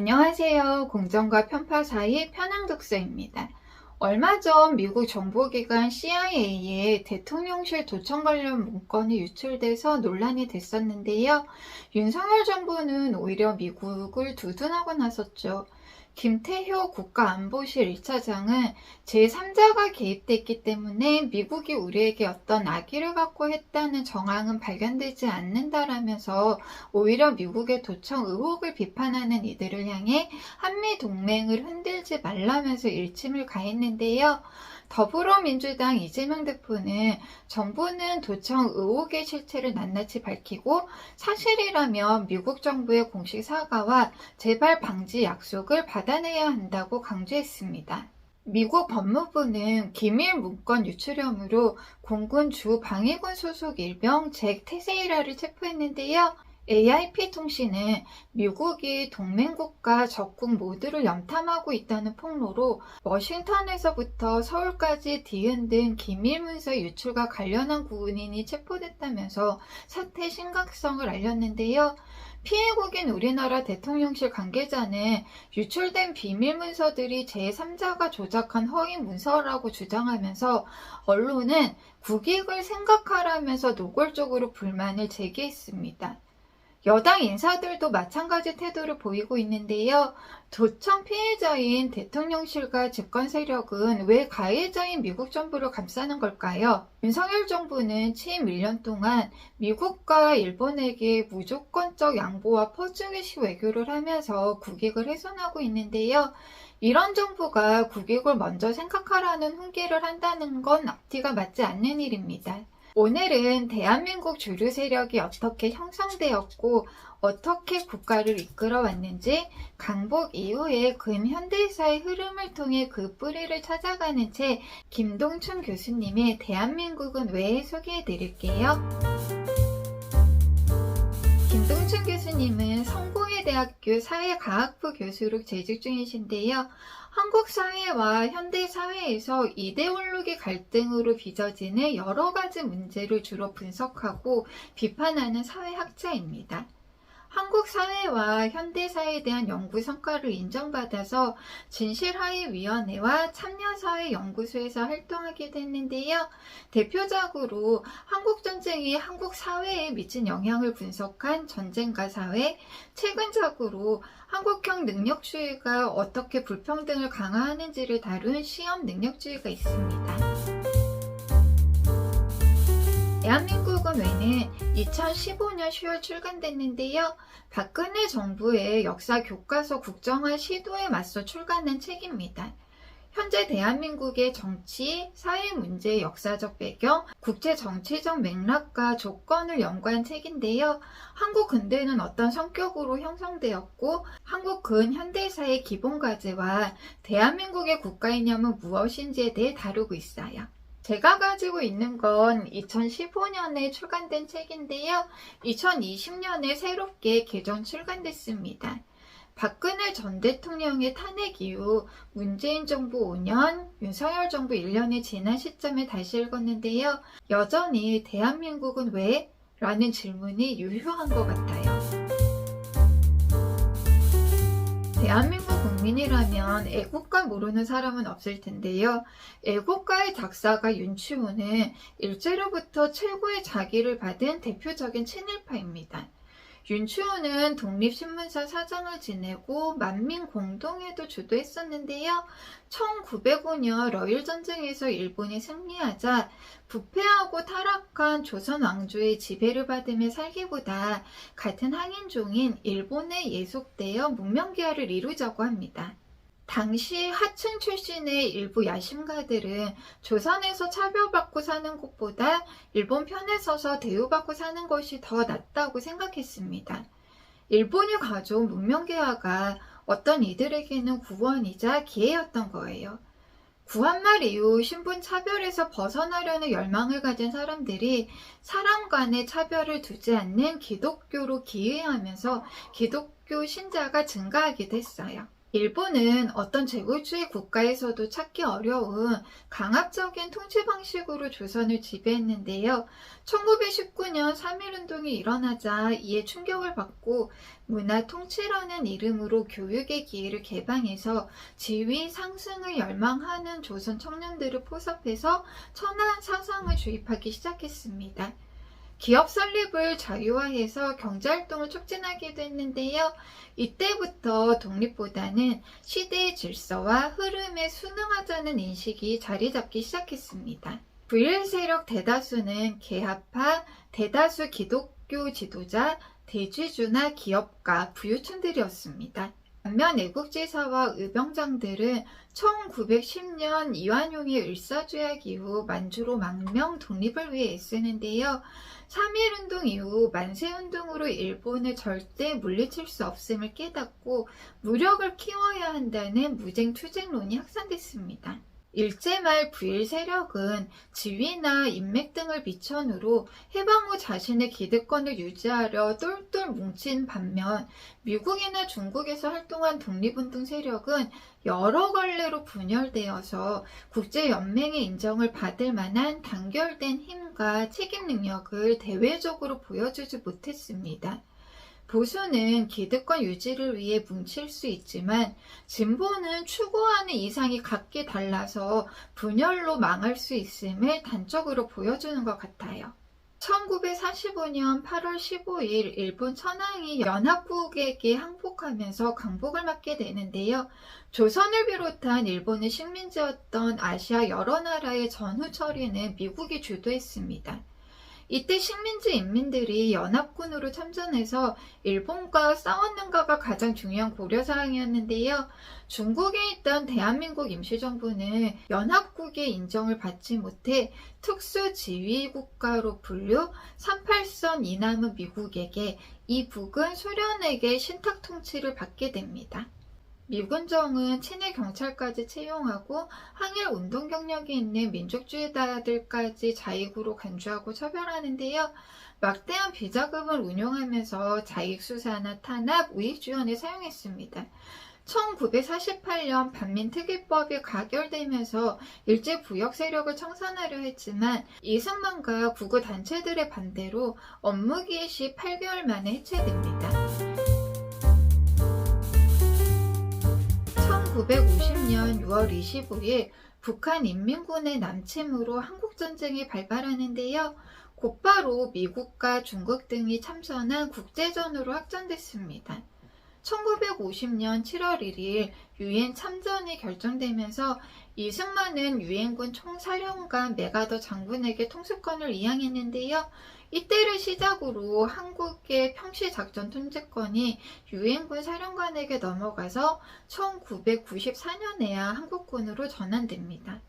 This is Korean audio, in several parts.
안녕하세요. 공정과 편파 사이 편향 독서입니다. 얼마 전 미국 정보기관 CIA의 대통령실 도청 관련 문건이 유출돼서 논란이 됐었는데요. 윤석열 정부는 오히려 미국을 두둔하고 나섰죠. 김태효 국가안보실 1차장은 제3자가 개입됐기 때문에 미국이 우리에게 어떤 악의를 갖고 했다는 정황은 발견되지 않는다라면서 오히려 미국의 도청 의혹을 비판하는 이들을 향해 한미 동맹을 흔들지 말라면서 일침을 가했는데요. 더불어민주당 이재명 대표는 정부는 도청 의혹의 실체를 낱낱이 밝히고 사실이라면 미국 정부의 공식 사과와 재발 방지 약속을 받아내야 한다고 강조했습니다. 미국 법무부는 기밀 문건 유출 혐의로 공군 주 방위군 소속 일병 잭 테세이라를 체포했는데요. AIP 통신은 미국이 동맹국과 적국 모두를 염탐하고 있다는 폭로로 워싱턴에서부터 서울까지 뒤흔 든 기밀 문서 유출과 관련한 군인이 체포됐다면서 사태 심각성을 알렸는데요. 피해국인 우리나라 대통령실 관계자는 유출된 비밀 문서들이 제3자가 조작한 허위 문서라고 주장하면서 언론은 국익을 생각하라면서 노골적으로 불만을 제기했습니다. 여당 인사들도 마찬가지 태도를 보이고 있는데요. 도청 피해자인 대통령실과 집권 세력은 왜 가해자인 미국 정부를 감싸는 걸까요? 윤석열 정부는 취임 1년 동안 미국과 일본에게 무조건적 양보와 퍼주기식 외교를 하면서 국익을 훼손하고 있는데요. 이런 정부가 국익을 먼저 생각하라는 훈계를 한다는 건 앞뒤가 맞지 않는 일입니다. 오늘은 대한민국 주류 세력이 어떻게 형성되었고 어떻게 국가를 이끌어 왔는지 강복 이후의 근현대사의 흐름을 통해 그 뿌리를 찾아가는 책 김동춘 교수님의 대한민국은 왜 소개해 드릴게요. 김동춘 교수님은 성공 회대학교 사회과학부 교수로 재직 중이신데요. 한국 사회와 현대 사회에서 이데올로기 갈등으로 빚어지는 여러 가지 문제를 주로 분석하고 비판하는 사회학자입니다. 한국 사회와 현대 사회에 대한 연구 성과를 인정받아서 진실하위위원회와 참여사회연구소에서 활동하게 됐는데요. 대표적으로 한국전쟁이 한국 사회에 미친 영향을 분석한 전쟁과 사회, 최근적으로 한국형 능력주의가 어떻게 불평등을 강화하는지를 다룬 시험 능력주의가 있습니다. 대한민국은 왜는 2015년 10월 출간됐는데요. 박근혜 정부의 역사 교과서 국정화 시도에 맞서 출간한 책입니다. 현재 대한민국의 정치, 사회 문제 역사적 배경, 국제 정치적 맥락과 조건을 연구한 책인데요. 한국 근대는 어떤 성격으로 형성되었고, 한국 근현대사의 기본 과제와 대한민국의 국가 이념은 무엇인지에 대해 다루고 있어요. 제가 가지고 있는 건 2015년에 출간된 책인데요. 2020년에 새롭게 개정 출간됐습니다. 박근혜 전 대통령의 탄핵 이후 문재인 정부 5년, 윤석열 정부 1년의 지난 시점에 다시 읽었는데요. 여전히 대한민국은 왜? 라는 질문이 유효한 것 같아요. 대한민국 국민이라면 애국가 모르는 사람은 없을 텐데요. 애국가의 작사가 윤치호는 일제로부터 최고의 자기를 받은 대표적인 친일파입니다. 윤추호는 독립신문사 사장을 지내고 만민 공동회도 주도했었는데요. 1905년 러일 전쟁에서 일본이 승리하자 부패하고 타락한 조선 왕조의 지배를 받으며 살기보다 같은 항인종인 일본에 예속되어 문명계화를 이루자고 합니다. 당시 하층 출신의 일부 야심가들은 조선에서 차별받고 사는 것보다 일본 편에 서서 대우받고 사는 것이 더 낫다고 생각했습니다. 일본이 가져온 문명개화가 어떤 이들에게는 구원이자 기회였던 거예요. 구한말 이후 신분 차별에서 벗어나려는 열망을 가진 사람들이 사람 간의 차별을 두지 않는 기독교로 기회하면서 기독교 신자가 증가하기도 했어요. 일본은 어떤 제국주의 국가에서도 찾기 어려운 강압적인 통치 방식으로 조선을 지배했는데요. 1919년 3.1운동이 일어나자 이에 충격을 받고 문화 통치라는 이름으로 교육의 기회를 개방해서 지위 상승을 열망하는 조선 청년들을 포섭해서 천한 사상을 주입하기 시작했습니다. 기업 설립을 자유화해서 경제활동을 촉진하기도 했는데요. 이때부터 독립보다는 시대의 질서와 흐름에 순응하자는 인식이 자리 잡기 시작했습니다. 부일 세력 대다수는 개합파, 대다수 기독교 지도자, 대주주나 기업가, 부유층들이었습니다. 반면 애국지사와 의병장들은 1910년 이완용의 을사조약 이후 만주로 망명 독립을 위해 애쓰는데요. 3.1운동 이후 만세운동으로 일본을 절대 물리칠 수 없음을 깨닫고 무력을 키워야 한다는 무쟁투쟁론이 확산됐습니다. 일제말 부일 세력은 지위나 인맥 등을 미천으로 해방 후 자신의 기득권을 유지하려 똘똘 뭉친 반면 미국이나 중국에서 활동한 독립운동 세력은 여러 갈래로 분열되어서 국제연맹의 인정을 받을 만한 단결된 힘과 책임 능력을 대외적으로 보여주지 못했습니다. 보수는 기득권 유지를 위해 뭉칠 수 있지만 진보는 추구하는 이상이 각기 달라서 분열로 망할 수 있음을 단적으로 보여주는 것 같아요. 1945년 8월 15일 일본 천황이 연합국에게 항복하면서 강복을 맞게 되는데요. 조선을 비롯한 일본의 식민지였던 아시아 여러 나라의 전후 처리는 미국이 주도했습니다. 이때 식민지 인민들이 연합군으로 참전해서 일본과 싸웠는가가 가장 중요한 고려사항이었는데요. 중국에 있던 대한민국 임시정부는 연합국의 인정을 받지 못해 특수지휘국가로 분류 38선 이남은 미국에게 이 북은 소련에게 신탁 통치를 받게 됩니다. 미군정은 친일 경찰까지 채용하고 항일 운동 경력이 있는 민족주의자들까지 자익으로 간주하고 처벌하는데요. 막대한 비자금을 운용하면서 자익수사나 탄압, 우익지원에 사용했습니다. 1948년 반민특위법이 가결되면서 일제 부역 세력을 청산하려 했지만 이승만과 구구 단체들의 반대로 업무 개시 8개월 만에 해체됩니다. 1950년 6월 25일 북한 인민군의 남침으로 한국전쟁이 발발하는데요. 곧바로 미국과 중국 등이 참전한 국제전으로 확전됐습니다. 1950년 7월 1일 유엔 참전이 결정되면서 이승만은 유엔군 총사령관 메가더 장군에게 통수권을 이양했는데요. 이때를 시작으로 한국의 평시작전 통제권이 유엔군 사령관에게 넘어가서 1994년에야 한국군으로 전환됩니다.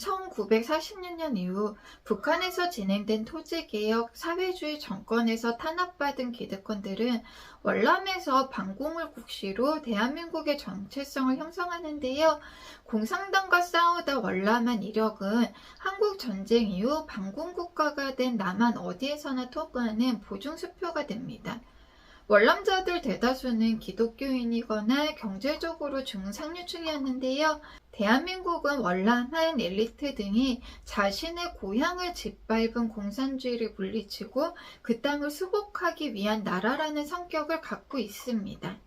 1946년 이후 북한에서 진행된 토지개혁, 사회주의 정권에서 탄압받은 기득권들은 월남에서 반공을 국시로 대한민국의 정체성을 형성하는데요. 공산당과 싸우다 월남한 이력은 한국 전쟁 이후 반공국가가 된 남한 어디에서나 통하는 보증수표가 됩니다. 월남자들 대다수는 기독교인이거나 경제적으로 중상류층이었는데요. 대한민국은 월남한 엘리트 등이 자신의 고향을 짓밟은 공산주의를 물리치고 그 땅을 수복하기 위한 나라라는 성격을 갖고 있습니다.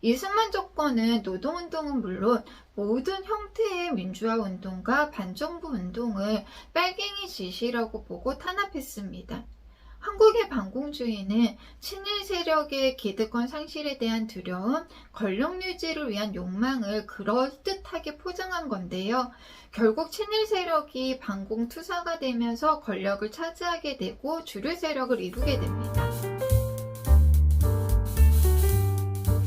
이승만 정권은 노동운동은 물론 모든 형태의 민주화 운동과 반정부 운동을 빨갱이 지시라고 보고 탄압했습니다. 한국의 반공주의는 친일 세력의 기득권 상실에 대한 두려움, 권력 유지를 위한 욕망을 그럴듯하게 포장한 건데요. 결국 친일 세력이 반공 투사가 되면서 권력을 차지하게 되고 주류 세력을 이루게 됩니다.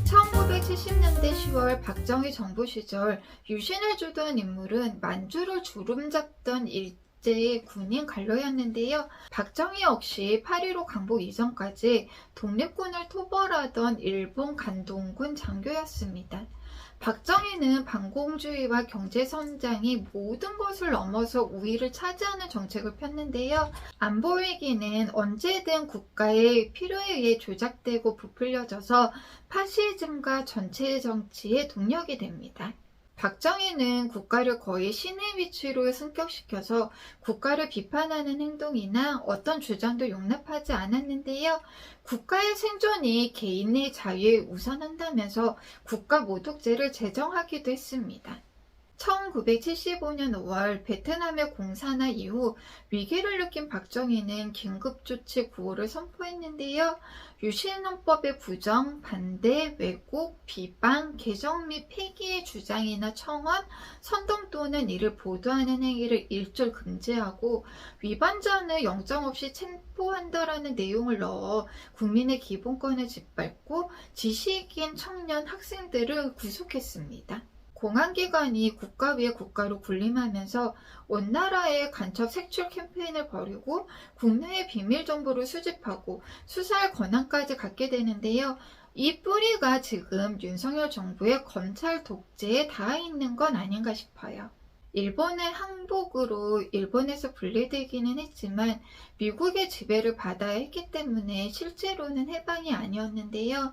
1970년대 10월 박정희 정부 시절 유신을 주도한 인물은 만주를 주름잡던 일 독재 군인 관료였는데요. 박정희 역시 8.15 강복 이전까지 독립군을 토벌하던 일본 간동군 장교였습니다. 박정희는 반공주의와 경제선장이 모든 것을 넘어서 우위를 차지하는 정책을 폈는데요. 안보 위기는 언제든 국가의 필요에 의해 조작되고 부풀려져서 파시즘과 전체 정치의 동력이 됩니다. 박정희는 국가를 거의 신의 위치로 승격시켜서 국가를 비판하는 행동이나 어떤 주장도 용납하지 않았는데요. 국가의 생존이 개인의 자유에 우선한다면서 국가 모독죄를 제정하기도 했습니다. 1975년 5월 베트남의 공산화 이후 위기를 느낀 박정희는 긴급조치 구호를 선포했는데요. 유신헌법의 부정, 반대, 왜곡, 비방, 개정 및 폐기의 주장이나 청원, 선동 또는 이를 보도하는 행위를 일절 금지하고 위반자는 영장 없이 체포한다라는 내용을 넣어 국민의 기본권을 짓밟고 지식인 청년 학생들을 구속했습니다. 공안기관이 국가 위에 국가로 군림하면서 온 나라에 간첩 색출 캠페인을 벌이고 국내의 비밀 정보를 수집하고 수사할 권한까지 갖게 되는데요. 이 뿌리가 지금 윤석열 정부의 검찰 독재에 닿아 있는 건 아닌가 싶어요. 일본의 항복으로 일본에서 분리되기는 했지만 미국의 지배를 받아야 했기 때문에 실제로는 해방이 아니었는데요.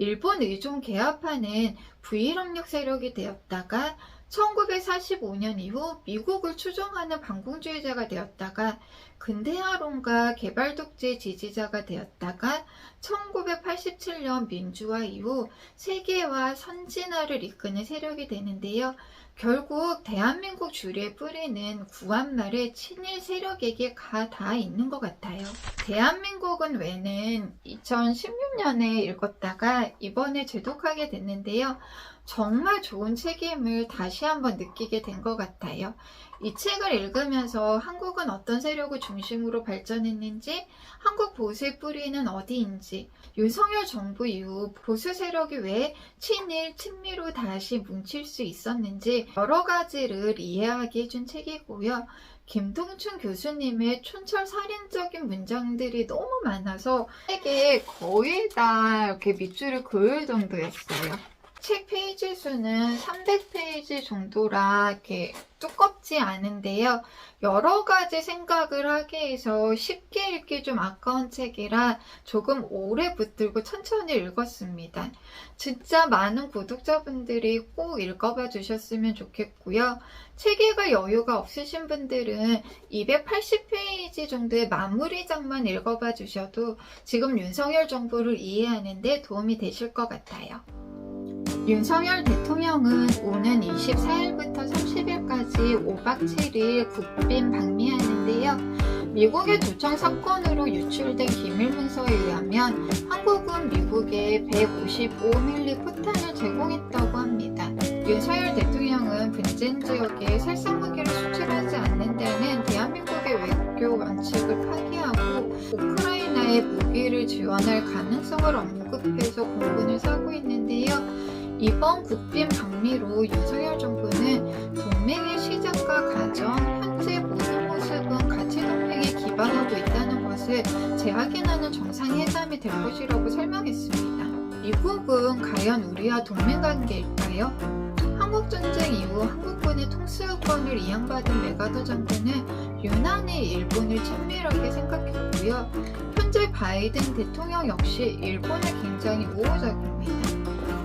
일본 의존 개화파는 부일압력 세력이 되었다가 1945년 이후 미국을 추종하는 반공주의자가 되었다가 근대화론과 개발독재 지지자가 되었다가 1987년 민주화 이후 세계화 선진화를 이끄는 세력이 되는데요. 결국 대한민국 주류의 뿌리는 구한말의 친일 세력에게 가 다 있는 것 같아요. 대한민국은 왜는 2016년에 읽었다가 이번에 제독하게 됐는데요. 정말 좋은 책임을 다시 한번 느끼게 된 것 같아요. 이 책을 읽으면서 한국은 어떤 세력을 중심으로 발전했는지, 한국 보수의 뿌리는 어디인지, 윤석열 정부 이후 보수 세력이 왜 친일, 친미로 다시 뭉칠 수 있었는지 여러 가지를 이해하게 해준 책이고요. 김동춘 교수님의 촌철 살인적인 문장들이 너무 많아서 책에 거의 다 이렇게 밑줄을 그을 정도였어요. 책 페이지 수는 300페이지 정도라 이렇게 두껍지 않은데요. 여러 가지 생각을 하게 해서 쉽게 읽기 좀 아까운 책이라 조금 오래 붙들고 천천히 읽었습니다. 진짜 많은 구독자분들이 꼭 읽어봐 주셨으면 좋겠고요. 책 읽을 여유가 없으신 분들은 280페이지 정도의 마무리장만 읽어봐 주셔도 지금 윤석열 정부를 이해하는데 도움이 되실 것 같아요. 윤석열 대통령은 오는 24일부터 30일까지 5박 7일 국빈 방미하는데요. 미국의 도청 사건으로 유출된 기밀 문서에 의하면 한국은 미국에 155mm 포탄을 제공했다고 합니다. 윤석열 대통령은 분쟁 지역에 살상 무기를 수출하지 않는다는 대한민국의 외교 원칙을 파기하고 우크라이나에 무기를 지원할 가능성을 언급해서 공분을 사고 있는데요. 이번 국빈 방미로 윤석열 정부는 동맹의 시작과 과정, 현재 모든 모습은 가치 동맹에 기반하고 있다는 것을 재확인하는 정상회담이 될 것이라고 설명했습니다. 미국은 과연 우리와 동맹 관계일까요? 한국전쟁 이후 한국군의 통수권을 이양받은 메가더 정부는 유난히 일본을 친밀하게 생각했고요. 현재 바이든 대통령 역시 일본을 굉장히 우호적입니다.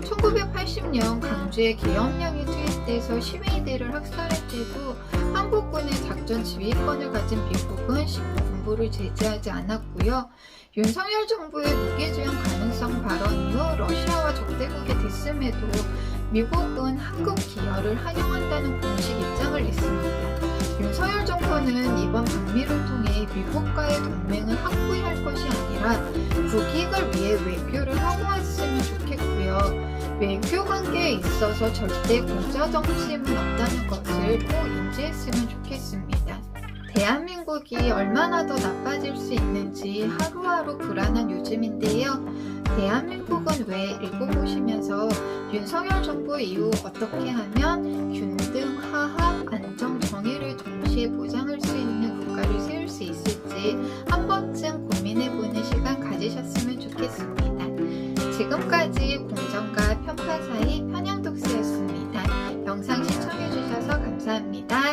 1980년 강주에 계엄령이 투입돼서 시민들을 학살할 때도 한국군의 작전 지휘권을 가진 미국은 신군부를 제재하지 않았고요. 윤석열 정부의 무기지원 가능성 발언 이후 러시아와 적대국이 됐음에도 미국은 한국 기여를 환영한다는 공식 입장을 냈습니다. 윤석열 정부는 이번 방미를 통해 미국과의 동맹을 확보할 것이 아니라 국익을 위해 외교를 하고 왔으면 좋겠 있고요. 외교 관계에 있어서 절대 공자 정신은 없다는 것을 꼭 인지했으면 좋겠습니다. 대한민국이 얼마나 더 나빠질 수 있는지 하루하루 불안한 요즘인데요. 대한민국은 왜 읽어보시면서 윤석열 정부 이후 어떻게 하면 균등, 화합, 안정, 정의를 동시에 보장할 수 있는 국가를 세울 수 있을지 한 번쯤 고민해보는 시간 가지셨으면 좋겠습니다. 지금까지 공정과 편파 사이 편향독서였습니다. 영상 시청해주셔서 감사합니다.